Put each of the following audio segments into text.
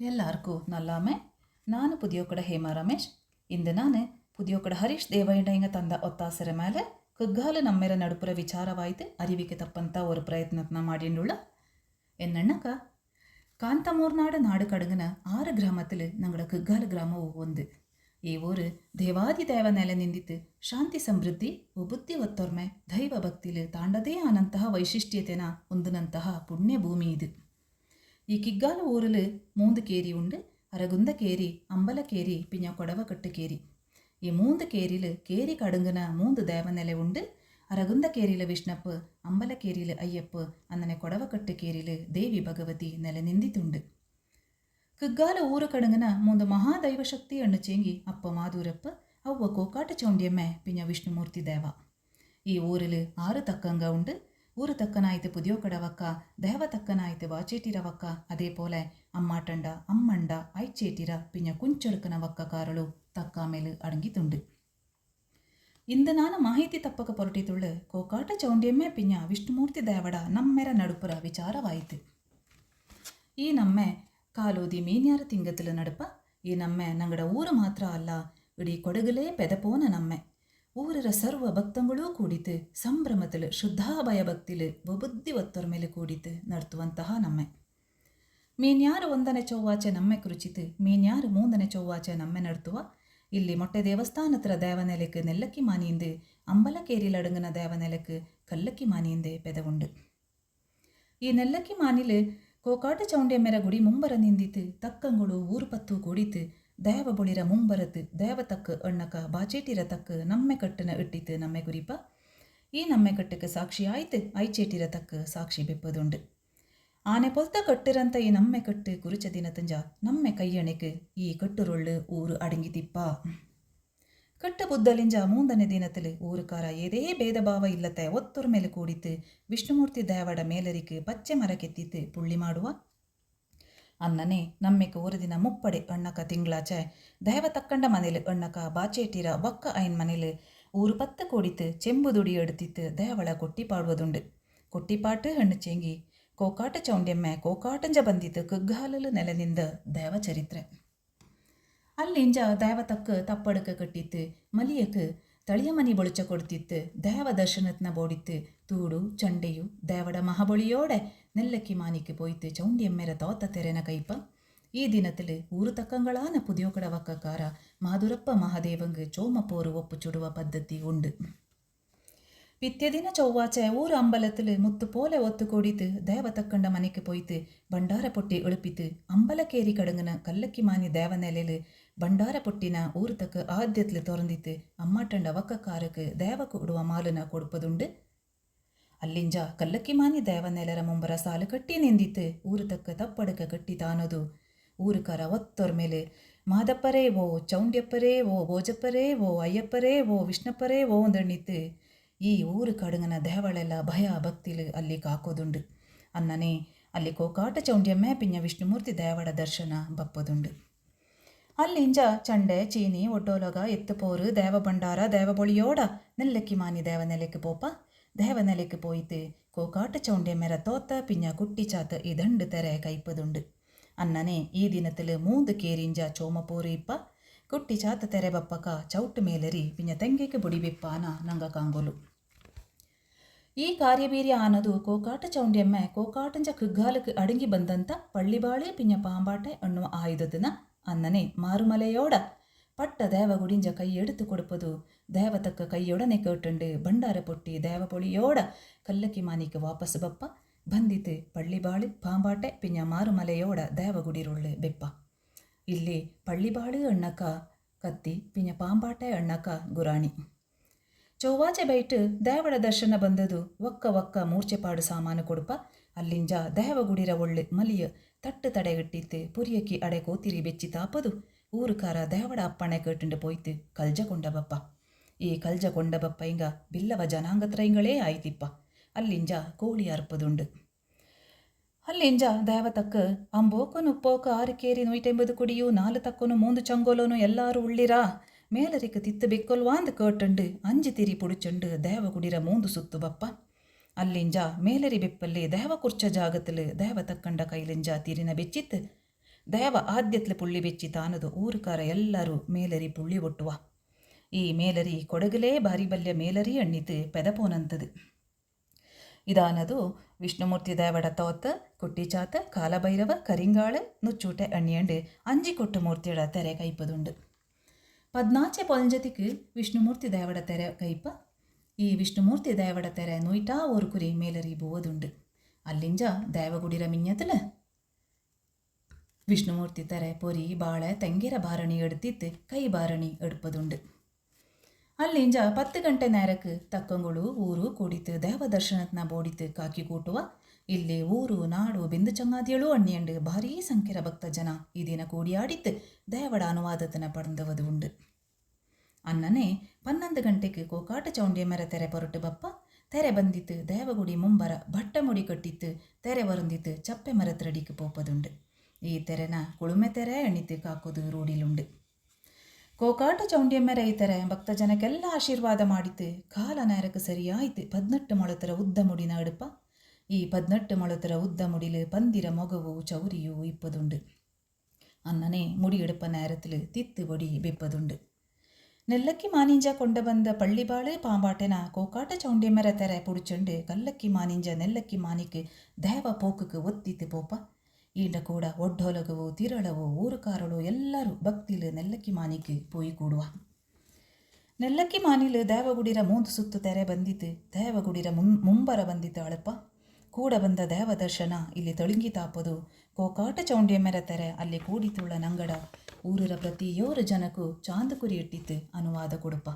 எல்லாருக்கும் நல்லாமே ನಾನು ಪುದಿಯೋಕಡ ಹೇಮಾ ರಮೇಶ್ ಇಂದು ನಾನು ಪುದಿಯೋಕಡ ಹರೀಶ್ ದೇವಯ್ಯಂಗ ತಂದ ಒತ್ತಾಸರ ಮೇಲೆ ಕುಗ್ಗಾಲು ನಮ್ಮೆರ ನಡುಪುರ ವಿಚಾರವಾಯ್ತು ಅರಿವಿಕೆ ತಪ್ಪಂತ ஒரு ಪ್ರಯತ್ನತ್ನ ಮಾಡಿಂಡುಳ್ಳ എന്നണ്ണക്ക കാന്തമൂർനാട് നാട് കടുങ്ങന ആറ് ഗ്രാമത്തിൽ ഞങ്ങളുടെ കുഗ്ഗാല ഗ്രാമവും ഉണ്ട് ಈ ಊರು ದೇವಾದಿ ದೇವ ನೆಲೆ ನಿಂದಿತ್ತು ಶಾಂತಿ ಸಮೃದ್ಧಿ ಬುದ್ಧಿ ಒತ್ತೊರ್ಮೆ ದೈವ ಭಕ್ತಿಲು ತಾಂಡದೇ ಆನಂತಹ ವೈಶಿಷ್ಟ್ಯತೆನ ಹೊಂದಿನಂತಹ ಪುಣ್ಯ ಭೂಮಿ ಇದು ഈ കിഗ്ഗാല ഊരിൽ മൂന്ന് കേരി ഉണ്ട്. അരകുന്ത കേരി അമ്പല കേരി പിന്നെ കൊടവക്കെട്ട് കേരി. ഈ മൂന്ന് കേരിയിൽ കേരി കടുങ്ങുന്ന മൂന്ന് ദേവനില ഉണ്ട്. അരകുന്ത കേരിയിൽ വിഷ്ണപ്പ് അമ്പല കേരിയിൽ അയ്യപ്പ് അങ്ങനെ കൊടവക്കെട്ട് കേരിയിൽ ദേവി ഭഗവതി നിലനിന്ദിത്തുണ്ട് കിഗ്ഗാല ഊറ് കടുങ്ങുന്ന മൂന്ന് മഹാദൈവശക്തി എണ്ണിച്ചെങ്കി അപ്പ മാതൂരപ്പ് അവ കോക്കാട്ട് ചോണ്ടിയമ്മ പിന്നെ വിഷ്ണുമൂർത്തി ദേവ. ഈ ഊരിൽ ആറ് തക്കങ്ക ഉണ്ട്. ಊರು தக்கனாய்த்து புதியோ கடவக்கா தெய்வ தக்கனாய்த்து வாச்சேட்டிரவக்க அதே போல அம்மாட்டண்டா அம்மண்டா ஐச்சேட்டிர பின்ன ಕುಂಚೊಡುಕನವಕ್ಕ ಕಾರಳು, ತಕ್ಕ ಮೇಲೆ ಅಡಂಗಿತುಂಡು ಇಂದ ನಾನು ಮಾಹಿತಿ ತಪ್ಪಕ ಪೊರಟಿತುಳ್ಳು ಕೋಕಾಟ ಚೌಂಡಿಯಮ್ಮೆ ಪಿಂಜ ವಿಷ್ಣುಮೂರ್ತಿ ದೇವಡ ನಮ್ಮೆರ ನಡುಪುರ ವಿಚಾರವಾಯಿತು. ಈ ನಮ್ಮೆ ಕಾಲೋದಿ ಮೀನ್ಯಾರ ತಿಂಗತಿಲು ನಡುಪ, ಈ ನಮ್ಮೆ ನಂಗಡ ಊರು ಮಾತ್ರ ಅಲ್ಲ, ಇಡೀ ಕೊಡಗಲೇ ಪೆದಪೋನ ನಮ್ಮೆ. ஊருற சர்வ ಭಕ್ತங்களும் ಕೂಡಿತು. ಸಂಭ್ರಮದಲ್ಲಿ ಶುದ್ಧಾ ಭಯಭಕ್ತಿಲಿ ಬುದ್ಧಿವತ್ತೊರ ಮೇಲೆ ಕೂಡಿತೆ. ನಡ್ತುವಂತಹ ನಮ್ಮೆ. ಮೀನ್ಯಾರು ಒಂದನೇ ಚೌವಾಚೆ ನಮ್ಮೆ ಕುರುಚಿತು. ಮೀನ್ಯಾರು ಮೂಂದನೇ ಚೌವಾಚೆ ನಮ್ಮೆ ನಡ್ತುವ. ಇಲ್ಲಿ ಮೊಟ್ಟೆ ದೇವಸ್ಥಾನತ್ರ ದೇವನೆಲೆಕ್ಕೆ ನೆಲ್ಲಕ್ಕಿ ಮಾನಿಯಿಂದ അമ്പലക്കേരിയിലടങ്ങുന്ന ദേവനിലക്ക് കല്ലക്കി മാനിയൻ്റെ പെതവുണ്ട് ഈ നെല്ലക്കി മാനില് കോക്കാട്ട് ചൗണ്ടിയമ്മര ഗുടി മുമ്പര നീന്തിത്ത് തക്കങ്കുളു ഊർപത്തു കൂടിത്ത് ದೇವ ಬೊಳಿರ ಮುಂಬರತು ದೇವತಕ್ಕ ಅಣ್ಣಕ ಬಾಚೇಟಿರ ತಕ್ಕ ನಮ್ಮೆ ಕಟ್ಟನ ಇಟ್ಟಿತು ನಮ್ಮೆ ಗುರಿಪ ಈ ನಮ್ಮೆ ಕಟ್ಟಕ್ಕೆ ಸಾಕ್ಷಿ ಆಯ್ತು ಐಚೇಟಿರ ತಕ್ಕ ಸಾಕ್ಷಿ ಬೆಪ್ಪದುಂಡು ಆನೆ ಪೊಲ್ತ ಕಟ್ಟಿರಂತ ಈ ನಮ್ಮೆ ಕಟ್ಟು ಕುರಿಚ ದಿನ ತಂಜ ನಮ್ಮೆ ಕೈಯಣೆಗೆ ಈ ಕಟ್ಟುರೊಳ್ಳು ಊರು ಅಡಂಗಿತಿಪ್ಪ கட்ட புத்தலிஞ்சா மூந்தன தினத்தில் ஊருக்காரா ஏதே பேதபாவ இல்லத்தை ஒத்தொரு மேலே கூடித்து விஷ்ணுமூர்த்தி தேவட மேலரிக்கு பச்சை மர கெத்தித்து புள்ளி மாடுவா ಅನ್ನನೆ, ನಮ್ಮೆಕ್ ಒರುದಿನ ಮುಪ್ಪಡೆ ಅಣ್ಣಕ ತಿಂಗಳಾಚೆ, ದೈವ ತಕ್ಕಂಡ ಮನೇಲಿ ಅಣ್ಣಕ ಬಾಚೇಟಿರ ಒಕ್ಕ ಐನ್ ಮನೇಲಿ, ಊರು ಪತ್ತ ಕೂಡಿತು ಚೆಂಬು ದುಡಿ ಎಡ್ತಿತ್ತು ದೇವಳ ಕೊಟ್ಟಿ ಪಾಡುವುದುಂಡು. ಕೊಟ್ಟಿಪಾಟು ಹಣ್ಣು ಚೇಂಗಿ, ಕೋಕಾಟ ಚೌಂಡ್ಯಮ್ಮೆ ಕೋಕಾಟಂಜ ಬಂದಿತ್ತು ಕಗ್ಗಾಲಲು ನೆಲನಿಂದ ದೇವ ಚರಿತ್ರೆ. ಅಲ್ಲಿಂಜ ದೇವತಕ್ಕ ತಪ್ಪಡಕ ಕಟ್ಟಿತ್ತು, ಮಲಿಯಕ್ ತಳಿಯಮನಿ ಬೊಳಿಚ ಕೊಡ್ತಿತ್ತು ದೇವ ದರ್ಶನತ್ನ போடித்து தூடு சண்டையும் தேவட மகபொழியோட நெல்லக்கி மானிக்கு போய்த்து சவுண்டியம்மெர தோத்த தெரன கைப்ப ಈ ದಿನದಲ್ಲಿ ಊರು ತಕ್ಕಂಗಳಾನ ಪುದಿಯೋಕಡವಕ್ಕ ಮಾಧುರಪ್ಪ ಮಹಾದೇವಂಗ್ ಚೋಮಪೋರು ಒಪ್ಪು ಚುಡುವ ಪದ್ಧತಿ ಉಂಡು പിറ്റേദിന ചൊവ്വാഴ്ച ഊരമ്പലത്തിൽ മുത്തുപോലെ ഒത്തുകൂടിയിട്ട് ദേവതക്കണ്ട മനയ്ക്ക് പോയിട്ട് ഭണ്ഡാരപ്പൊട്ടി ഒളിപ്പിത്ത് അമ്പലക്കേരി കടങ്ങിന് കല്ലക്കിമാനി ദേവനിലയിൽ ഭണ്ഡാരപ്പൊട്ടിന ഊർത്തക്ക് ആദ്യത്തിൽ തുറന്നിത്ത് അമ്മാട്ടണ്ട വക്കക്കാർക്ക് ദേവക്ക് ഉടുവ മാലിന കൊടുപ്പതുണ്ട് ಅಲ್ಲಿಂಜ ಕಲ್ಲಕ್ಕಿಮಾನಿ ದೇವನೆಲರ ಮುಂಬರ ಸಾಲು ಕಟ್ಟಿ ನಿಂದಿತ್ತು ಊರು ತಕ್ಕ ತಪ್ಪಡಕ ಕಟ್ಟಿ ತಾನದು ಊರುಕರ ಒತ್ತೋರ್ ಮೇಲೆ ಮಾದಪ್ಪರೇ ಓ ಚೌಂಡ್ಯಪ್ಪರೇ ಓ ಭೋಜಪ್ಪರೇ ಓ ಅಯ್ಯಪ್ಪರೇ ಓ ವಿಷ್ಣಪ್ಪರೇ ಓ ಒಂದಣ್ಣಿತ್ತು ഈ ഊര് കടുങ്ങന ദേവളെല്ല ഭയഭക്തിയിൽ അല്ലി കാക്കോതുണ്ട്. അന്നനെ അല്ലിക്കോ കാട്ട ചൗണ്ടിയമ്മ പിന്നെ വിഷ്ണുമൂർത്തി ദേവട ദർശന ബപ്പതുണ്ട്. അല്ലിഞ്ച ചണ്ട ചീനി ഒട്ടോലക എത്തുപോറ് ദേവഭണ്ഡാര ദേവപൊളിയോട നെല്ലക്ക് മാനി ദേവനിലേക്ക് പോപ്പ. ദേവനിലേക്ക് പോയിട്ട് കോക്കാട്ട ചൗണ്ടിയമ്മര തോത്ത പിന്നെ കുട്ടിച്ചാത്ത ഇതണ്ട് തെരെ കയ്പതുണ്ട് അന്നനെ ഈ ദിനത്തിൽ മൂന്ന് കേരിഞ്ച ചോമപ്പോറ് ഇപ്പ. കുട്ടിച്ചാത്ത തെരെ ബപ്പക്ക ചൗട്ട് മേലരി പിന്നെ തെങ്കയ്ക്ക് പൊടി വിപ്പാന നങ്ങ കാങ്കൊലു. ಈ ಕಾರ್ಯಬೀರ್ಯ ಅನ್ನೋದು ಕೋಕಾಟ ಚೌಂಡ್ಯಮ್ಮೆ ಕೋಕಾಟಂಜ ಕುಗ್ಗಾಲಕ್ಕೆ ಅಡಂಗಿ ಬಂದಂತ ಪಳ್ಳಿಬಾಳೆ ಪಿಂಜ ಪಾಂಬಾಟೆ ಅನ್ನುವ ಆಯುಧದನ ಅನ್ನನೆ ಮಾರುಮಲೆಯೋಡ ಪಟ್ಟ ದೇವ ಗುಡಿಂಜ ಕೈ ಎಡುತ್ತು ಕೊಡುಪದು ದೇವತಕ್ಕ ಕೈಯೊಡನೆ ಕೇಟುಂಡು ಭಂಡಾರ ಪೊಟ್ಟಿ ದೇವ ಪೊಳಿಯೋಡ ಕಲ್ಲಕ್ಕಿ ಮಾನಿಕ ವಾಪಸ್ ಬಪ್ಪ ಬಂದಿತು ಪಳ್ಳಿಬಾಳು ಪಾಂಬಾಟೆ ಪಿಂಜ ಮಾರುಮಲೆಯೋಡ ದೇವಗುಡಿರುಳ್ಳು ಬೆಪ್ಪ ಇಲ್ಲಿ ಪಳ್ಳಿಬಾಳು ಅಣ್ಣಕ ಕತ್ತಿ ಪಿಂಜ ಪಾಂಬಾಟೆ ಅಣ್ಣಕ ಗುರಾಣಿ ಚೌವಾಚೆ ಬೈಟ್ ದೇವಡ ದರ್ಶನ ಬಂದದು. ಒಕ್ಕ ಒಕ್ಕ ಮೂರ್ಛೆಪಾಡು ಸಾಮಾನು ಕೊಡುಪ. ಅಲ್ಲಿಂಜ ದೇವಗುಡಿರ ಒಳ್ಳೆ ಮಲಿಯ ತಟ್ಟು ತಡೆಗಟ್ಟಿತ್ತು. ಪುರಿಯಕ್ಕಿ ಅಡೆ ಕೋತಿರಿ ಬೆಚ್ಚಿ ತಾಪದು. ಊರುಕಾರ ದೇವಡ ಅಪ್ಪಣೆ ಕೇಟುಂಡು ಪೋಯ್ತು. ಕಲ್ಜ ಕೊಂಡಬಪ್ಪ. ಈ ಕಲ್ಜ ಕೊಂಡಬಪ್ಪ ಇಂಗ ಬಿಲ್ಲವ ಜನಾಂಗತ್ರೈಂಗಳೇ ಆಯ್ತಿಪ್ಪ. ಅಲ್ಲಿಂಜ ಕೋಳಿ ಅರ್ಪದುಂಡು. ಅಲ್ಲಿಂಜ ದೇವತಕ್ಕ ಅಂಬೋಕನು ಪೋಕ ಆರು ಕೇರಿ ನೂಯ್ಟೆಂಬದು ಕುಡಿಯು, ನಾಲು ತಕ್ಕನು ಮೂಂದು ಚಂಗೋಲೋನು ಎಲ್ಲಾರು ಉಳ್ಳಿರಾ? மேலறைக்கு தித்து பெக்கொல்வாந்து கேட்டண்டு ಅಂಜಿ ತಿರಿ ಪುಡಿಚಂಡು, ದೇವ ಕುಡಿರ ಮೂಂದು ಸುತ್ತು ಬಪ್ಪ ಅಲ್ಲಿಂಜ ಮೇಲರಿ ಬೆಪ್ಪಲ್ಲಿ ದೇವ ಕುರ್ಚ ಜಾಗತ್ತಲು, ದೇವ ತಕ್ಕಂಡ ಕೈಲಿಂಜ ತಿರಿನ ಬೆಚ್ಚಿತ್ತು. ದೇವ ಆದ್ಯತ್ಲೆ ಪುಳ್ಳಿ ಬೆಚ್ಚಿ ತಾನದು ಊರುಕಾರ ಎಲ್ಲರೂ ಮೇಲರಿ ಪುಳ್ಳಿ ಒಟ್ಟುವ. ಈ ಮೇಲರಿ ಕೊಡಗಲೇ ಬಾರಿ ಬಲ್ಯ ಮೇಲರಿ ಅಣ್ಣಿತು ಪೆದಪೋನಂತದು. ಇದಾನದು ವಿಷ್ಣುಮೂರ್ತಿ ದೇವಡ ತೋತ ಕುಟ್ಟಿಚಾತ ಕಾಲಭೈರವ, ಕರಿಂಗಾಳ, ನುಚ್ಚೂಟೆ ಅಣ್ಣಿಯಂಡು ಅಂಜಿ ಕೊಟ್ಟು ಮೂರ್ತಿಯಡ ತೆರೆ ಕೈಪದುಂಡು. പതിനാച്ച് പതിനഞ്ചത്തേക്ക് വിഷ്ണുമൂർത്തി ദേവടത്തെര കയ്പ ಈ ವಿಷ್ಣುಮೂರ್ತಿ ದೇವಡ ತೆರೆ ನೋಯ್ಟಾ ಓರ್ ಕುರಿ ಮೇಲರಿ ಬೋದುಂಡು ಅಲ್ಲಿಂಜ ದೇವಗುಡಿರ ಮಿಂಜತಲ ವಿಷ್ಣುಮೂರ್ತಿ ತೆರೆ ಪೊರಿ ಬಾಳೆ ತೆಂಗಿರ ಬಾರಣಿ ಎಡ್ತಿತ್ತು ಕೈ ಬಾರಣಿ ಎಡ್ಪದುಂಡು. ಅಲ್ಲಿಂಜ ಪತ್ತು ಗಂಟೆ ನೇರಕ್ಕೆ ತಕ್ಕಂಗಳು ಊರು ಕೂಡಿತು ದೇವ ದರ್ಶನತ್ನ ಬೋಡಿತು ಕಾಕಿ ಕೂಟುವ. ಇಲ್ಲಿ ಊರು, ನಾಡು, ಬಿಂದು ಚಂಗಾದಿಯಳು ಅಣ್ಣಿಯಂಡು ಭಾರೀ ಸಂಖ್ಯೆರ ಭಕ್ತ ಜನ ಈ ದಿನ ಕೂಡಿಯಾಡಿತ್ತು ದೇವಡ ಅನುವಾದತನ ಪಡೆದವದು ಉಂಡು. ಅನ್ನನೆ ಪನ್ನೊಂದು ಗಂಟೆಗೆ ಕೋಕಾಟ ಚೌಂಡಿಯ ಮೆರ ತೆರೆ ಪೊರಟು ಬಪ್ಪ. ತೆರೆ ಬಂದಿತ್ತು ದೇವಗುಡಿ ಮುಂಬರ. ಭಟ್ಟ ಮುಡಿ ಕಟ್ಟಿತ್ತು ತೆರೆ ವರುಂದಿತ್ತು ಚಪ್ಪೆ ಮರತ್ರಡಿಗೆ ಪೋಪದುಂಡು. ಈ ತೆರೆನ ಕುಳುಮೆ ತೆರೆ ಎಣಿತು ಕಾಕೋದು ರೂಢಿಲುಂಡು. ಕೋಕಾಟ ಚೌಂಡಿಯಮ್ಮರ ಈ ತೆರೆ ಭಕ್ತ ಜನಕ್ಕೆಲ್ಲ ಆಶೀರ್ವಾದ ಮಾಡಿತ್ತು. ಕಾಲ ನೇರಕ್ಕೆ ಸರಿಯಾಯಿತು. ಪದ್ನೆಟ್ಟು ಮೊಳತರ ಉದ್ದ ಮುಡಿನ ಅಡುಪ ಈ ಪದ್ನಟ್ಟು ಮಳತರ ಉದ್ದ ಮುಡಿಲು ಪಂದಿರ ಮೊಗವು ಚೌರಿಯು ಇಪ್ಪದುಂಡು. ಅನ್ನನೇ ಮುಡಿಯೆಡುಪ ನೇರತಿಲು ತಿತ್ತು ಬೊಡಿ ಬಿಪ್ಪದುಂಡು. ನೆಲ್ಲಕ್ಕಿ ಮಾನಿಂಜ ಕೊಂಡ ಬಂದ ಪಳ್ಳಿ ಬಾಳೆ ಪಾಂಬಾಟೆನ ಕೋಕಾಟ ಚೌಂಡಿ ಮರ ತೆರೆ ಪುಡಿಚಂಡು ಕಲ್ಲಕ್ಕಿ ಮಾನಿಂಜ ನೆಲ್ಲಕ್ಕಿ ಮಾನಿಕ್ಕೆ ದೇವ ಪೋಕಕ್ಕೆ ಒತ್ತಿತ್ತು ಪೋಪ. ಈಂಡ ಕೂಡ ಒಡ್ಡೊಲಗವು ತಿರಳವು ಊರುಕಾರಳು ಎಲ್ಲರೂ ಭಕ್ತಿಲು ನೆಲ್ಲಕ್ಕಿ ಮಾನಿಕ್ ಪೋಯಿ ಕೂಡುವ. ನೆಲ್ಲಕ್ಕಿ ಮಾನಿಲು ದೇವಗುಡಿರ ಮೂಂದು ಸುತ್ತು ತೆರೆ ಬಂದಿತ್ತು ದೇವಗುಡಿರ ಮುಂಬರ ಬಂದಿತ್ತು ಅಳಪ್ಪ. ಕೂಡ ಬಂದ ದೇವ ದರ್ಶನ ಇಲ್ಲಿ ತೊಳಂಗಿ ತಾಪದು. ಕೋಕಾಟ ಚೌಂಡಿಯ ಮೆರ ತೆರೆ ಅಲ್ಲಿ ಕೂಡಿತುಳ್ಳ ನಂಗಡ. ಊರರ ಪ್ರತಿಯೋರು ಜನಕ್ಕೂ ಚಾಂದ ಕುರಿ ಇಟ್ಟಿತ್ತು ಅನುವಾದ ಕೊಡುಪ.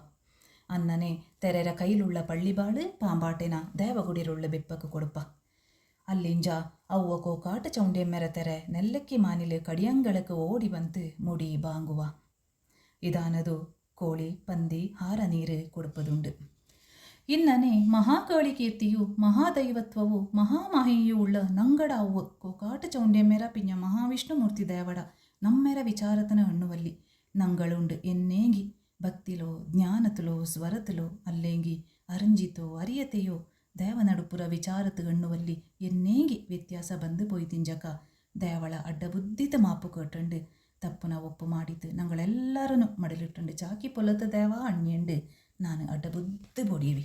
ಅನ್ನನೆ ತೆರೆರ ಕೈಲುಳ್ಳ ಪಳ್ಳಿಬಾಳು ಪಾಂಬಾಟೆನ ದೇವಗುಡಿರುಳ್ಳ ಬೆಪ್ಪಕ್ಕೆ ಕೊಡುಪ. ಅಲ್ಲಿಂಜ ಅವ್ವ ಕೋಕಾಟ ಚೌಂಡಿಯಮ್ಮೆರ ತೆರೆ ನೆಲ್ಲಕ್ಕಿ ಮಾನಿಲು ಕಡಿಯಂಗಳಕ್ಕೆ ಓಡಿ ಬಂತು ಮುಡಿ ಬಾಂಗುವ. ಇದಾನದು ಕೋಳಿ, ಪಂದಿ, ಹಾರ, ನೀರು ಕೊಡುಪದುಂಡು ಇನ್ನನೆ ಮಹಾಕಾಳಿ ಕೀರ್ತಿಯು ಮಹಾದೈವತ್ವವು ಮಹಾಮಹಿಯೂ ಉಳ್ಳ ನಂಗಡ ಅವ್ವ ಕೋಕಾಟ ಚೌಂಡಿಯಮ್ಮೆರ ಪಿಂಜ ಮಹಾವಿಷ್ಣುಮೂರ್ತಿ ದೇವಡ ನಮ್ಮೆರ ವಿಚಾರತನ ಅಣ್ಣುವಲ್ಲಿ ನಂಗಳುಂಡು ಎನ್ನೇಗಿ, ಭಕ್ತಿಲೋ, ಜ್ಞಾನತುಲೋ, ಸ್ವರತುಲೋ, ಅಲ್ಲೇಂಗಿ, ಅರಂಜಿತೋ, ಅರಿಯತೆಯೋ, ದೇವನಡುಪುರ ವಿಚಾರತ ಅಣ್ಣುವಲ್ಲಿ ಎನ್ನೇಗಿ ವ್ಯತ್ಯಾಸ ಬಂದು ಪೋಯ್ತಿಂಜಕ ದೇವಳ ಅಡ್ಡಬುದ್ಧಿತ ಮಾಪು ಕೇಟಂಡು, ತಪ್ಪುನ ಒಪ್ಪು ಮಾಡಿದ್ದು ನಂಗಳೆಲ್ಲರೂ ಮಡಲಿಟ್ಟುಂಡು. ಚಾಕಿ ಪೊಲತ ದೇವ ಅಣ್ಣಿಯಂಡು ನಾನು ಅಡ್ಡಬುದ್ಧಿ ಬೊಡಿಯವಿ